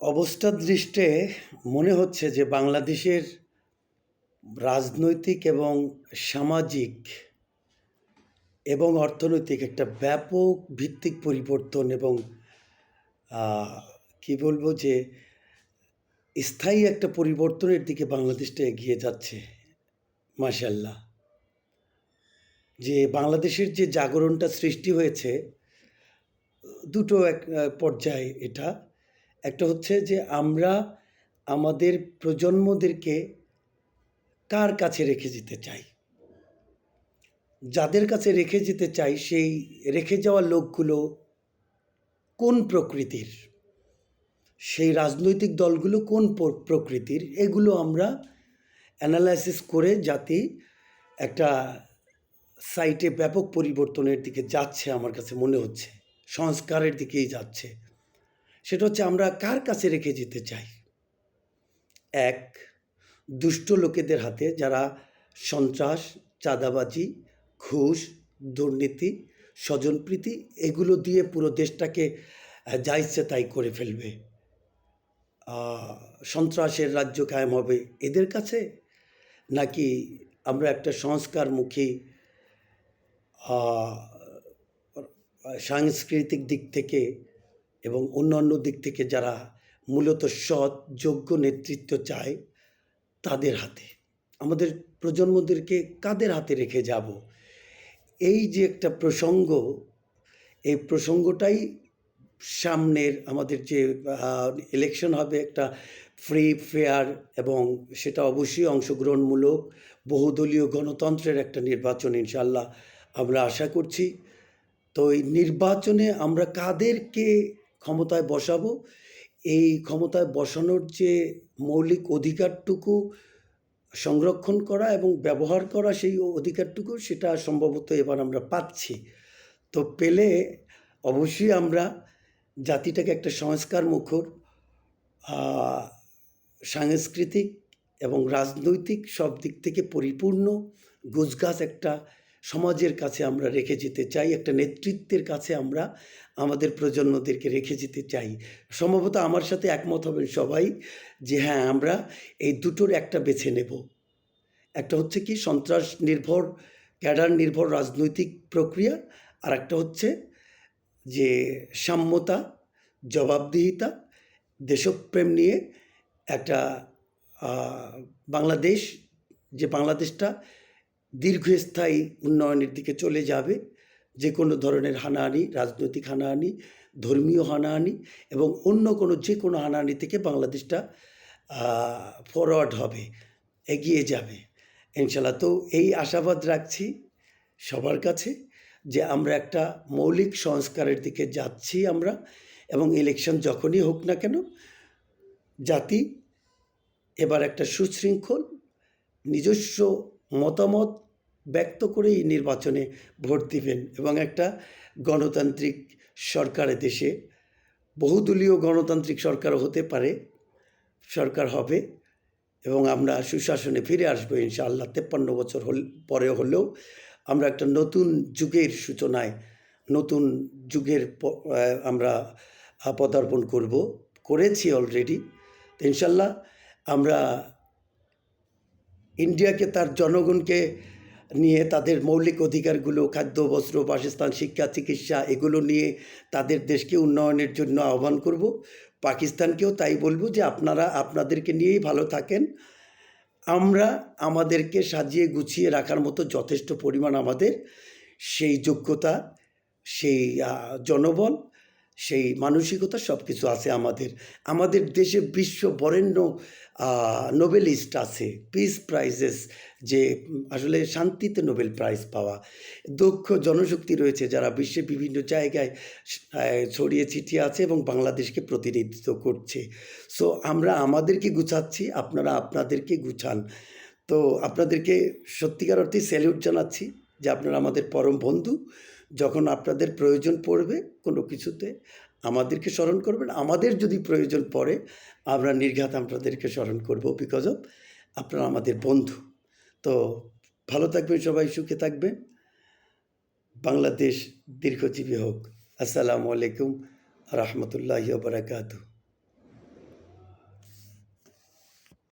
অবস্থার দৃষ্টে মনে হচ্ছে যে বাংলাদেশের রাজনৈতিক এবং সামাজিক এবং অর্থনৈতিক একটা ব্যাপক ভিত্তিক পরিবর্তন এবং কি বলব যে স্থায়ী একটা পরিবর্তনের দিকে বাংলাদেশটা এগিয়ে যাচ্ছে মাশাল্লাহ যে বাংলাদেশের যে জাগরণটা সৃষ্টি হয়েছে, দুটো এক পর্যায়ে এটা। একটা হচ্ছে যে আমরা আমাদের প্রজন্মদেরকে কার কাছে রেখে যেতে চাই? যাদের কাছে রেখে যেতে চাই, সেই রেখে যাওয়া লোকগুলো কোন প্রকৃতির? সেই রাজনৈতিক দলগুলো কোন প্র- প্রকৃতির? এগুলো আমরা অ্যানালাইসিস করে যাতে একটা সাইটে ব্যাপক পরিবর্তনের দিকে যাচ্ছে আমার কাছে মনে হচ্ছে। সংস্কারের দিকেই যাচ্ছে। সেটা হচ্ছে আমরা কার কাছে রেখে যেতে চাই? এক, দুষ্ট লোকেদের হাতে যারা সন্ত্রাস, চাঁদাবাজি, ঘুষ, দুর্নীতি, স্বজনপ্রীতি এগুলো দিয়ে পুরো দেশটাকে যা ইচ্ছে তাই করে ফেলবে। সন্ত্রাসের রাজ্য কায়েম হবে এদের কাছে? নাকি আমরা একটা সংস্কারমুখী সাংস্কৃতিক দিক থেকে এবং অন্যান্য দিক থেকে যারা মূলত সৎ, যোগ্য নেতৃত্ব চায় তাদের হাতে। আমাদের প্রজন্মদেরকে কাদের হাতে রেখে যাব? এই যে একটা প্রসঙ্গ, এই প্রসঙ্গটাই সামনের আমাদের যে ইলেকশন হবে একটা ফ্রি ফেয়ার এবং সেটা অবশ্যই অংশগ্রহণমূলক বহুদলীয় গণতন্ত্রের একটা নির্বাচন ইনশাল্লাহ আমরা আশা করছি। তো এই নির্বাচনে আমরা কাদেরকে ক্ষমতায় বসাবো। এই ক্ষমতায় বসানোর যে মৌলিক অধিকারটুকু সংরক্ষণ করা এবং ব্যবহার করা সেই অধিকারটুকু, সেটা সম্ভবত এবার আমরা পাচ্ছি। তো পেলে অবশ্যই আমরা জাতিটাকে একটা সংস্কার মুখর সাংস্কৃতিক এবং রাজনৈতিক সব দিক থেকে পরিপূর্ণ, গোছগাছ একটা সমাজের কাছে আমরা রেখে যেতে চাই, একটা নেতৃত্বের কাছে আমরা আমাদের প্রজন্মদেরকে রেখে যেতে চাই। সম্ভবত আমার সাথে একমত হবেন সবাই যে হ্যাঁ আমরা এই দুটোর একটা বেছে নেব। একটা হচ্ছে কি সন্ত্রাস নির্ভর, ক্যাডার নির্ভর রাজনৈতিক প্রক্রিয়া আর একটা হচ্ছে যে সাম্যতা, জবাবদিহিতা, দেশপ্রেম নিয়ে একটা বাংলাদেশ, যে বাংলাদেশটা দীর্ঘস্থায়ী উন্নয়নের দিকে চলে যাবে। যে কোনো ধরনের হানাহানি, রাজনৈতিক হানাহানি, ধর্মীয় হানাহানি এবং অন্য কোনো যে কোনো হানাহানি থেকে বাংলাদেশটা ফরওয়ার্ড হবে, এগিয়ে যাবে। ইনশাল্লাহ তো এই আশাবাদ রাখছি সবার কাছে যে আমরা একটা মৌলিক সংস্কারের দিকে যাচ্ছি আমরা এবং ইলেকশন যখনই হোক না কেন, জাতি এবার একটা সুশৃঙ্খল, নিজস্ব মতামত ব্যক্ত করে এই নির্বাচনে ভোট দিবেন এবং একটা গণতান্ত্রিক সরকার দেশে, বহুদলীয় গণতান্ত্রিক সরকার হতে পারে, সরকার হবে এবং আমরা সুশাসনে ফিরে আসব ইনশাআল্লাহ, তেপ্পান্ন বছর হল, পরে হলেও আমরা একটা নতুন যুগের সূচনায়, নতুন যুগের আমরা পদার্পণ করব, করেছি অলরেডি ইনশাল্লাহ আমরা ইন্ডিয়াকে, তার জনগণকে নিয়ে তাদের মৌলিক অধিকারগুলো, খাদ্য, বস্ত্র, বাসস্থান, শিক্ষা, চিকিৎসা, এগুলো নিয়ে তাদের দেশকে উন্নয়নের জন্য আহ্বান করব। পাকিস্তানকেও তাই বলব যে আপনারা আপনাদেরকে নিয়েই ভালো থাকেন। আমরা আমাদেরকে সাজিয়ে গুছিয়ে রাখার মতো যথেষ্ট পরিমাণ আমাদের সেই যোগ্যতা, সেই জনবল সেই মানসিকতা সব কিছু আছে আমাদের। আমাদের দেশে বিশ্ব বরেণ্য নোবেলিস্ট আছে। পিস প্রাইজেস যে, আসলে শান্তিতে নোবেল প্রাইজ পাওয়া। দক্ষ জনশক্তি রয়েছে যারা বিশ্বের বিভিন্ন জায়গায় ছড়িয়ে ছিটিয়ে আছে এবং বাংলাদেশকে প্রতিনিধিত্ব করছে। সো, আমরা আমাদেরকে গুছাচ্ছি, আপনারা আপনাদেরকে গুছান। তো, আপনাদেরকে সত্যিকার অর্থে স্যালিউট জানাচ্ছি যে, আপনারা আমাদের পরম বন্ধু। যখন আপনাদের প্রয়োজন পড়বে কোনো কিছুতে, আমাদেরকে স্মরণ করবেন। আমাদের যদি প্রয়োজন পড়ে, আমরা নির্ঘাত আপনাদেরকে স্মরণ করব বিকজ অফ আপনারা আমাদের বন্ধু। তো ভালো থাকবেন সবাই, সুখে থাকবেন। বাংলাদেশ দীর্ঘজীবী হোক। আসসালামু আলাইকুম রহমতুল্লাহ বারাকাতু